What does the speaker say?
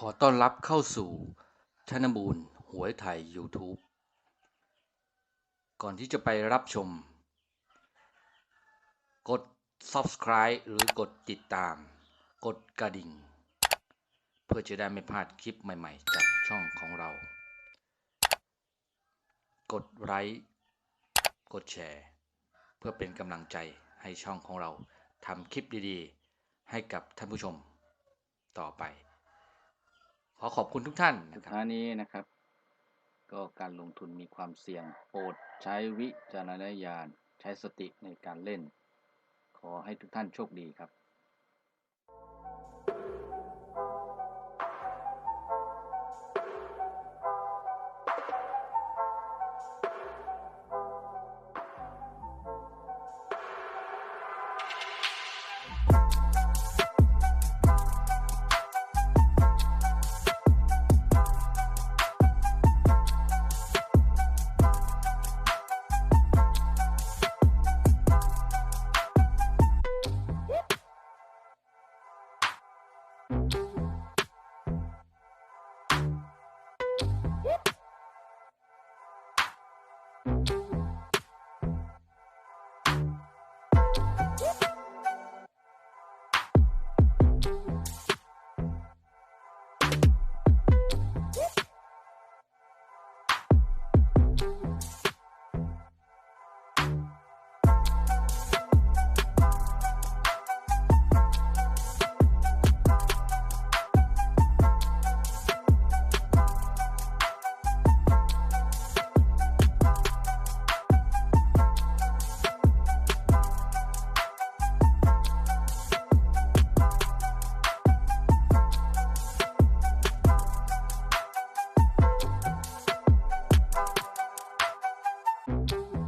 ขอต้อนรับเข้าสู่ชนบูรณ์หวยไทย YouTube ก่อนที่จะไปรับชม กด Subscribe หรือกดติดตาม กดกระดิ่ง เพื่อจะได้ไม่พลาดคลิปใหม่ๆ จากช่องของเรา กดไลค์กดแชร์ เพื่อเป็นกำลังใจให้ช่องของเราทำคลิปดีๆ ให้กับท่านผู้ชมต่อไป ขอขอบคุณทุกท่านสุดท้ายนี้นะครับ ก็การลงทุนมีความเสี่ยงโปรดใช้วิจารณญาณ ใช้สติในการเล่น ขอให้ทุกท่านโชคดีครับ Whoop.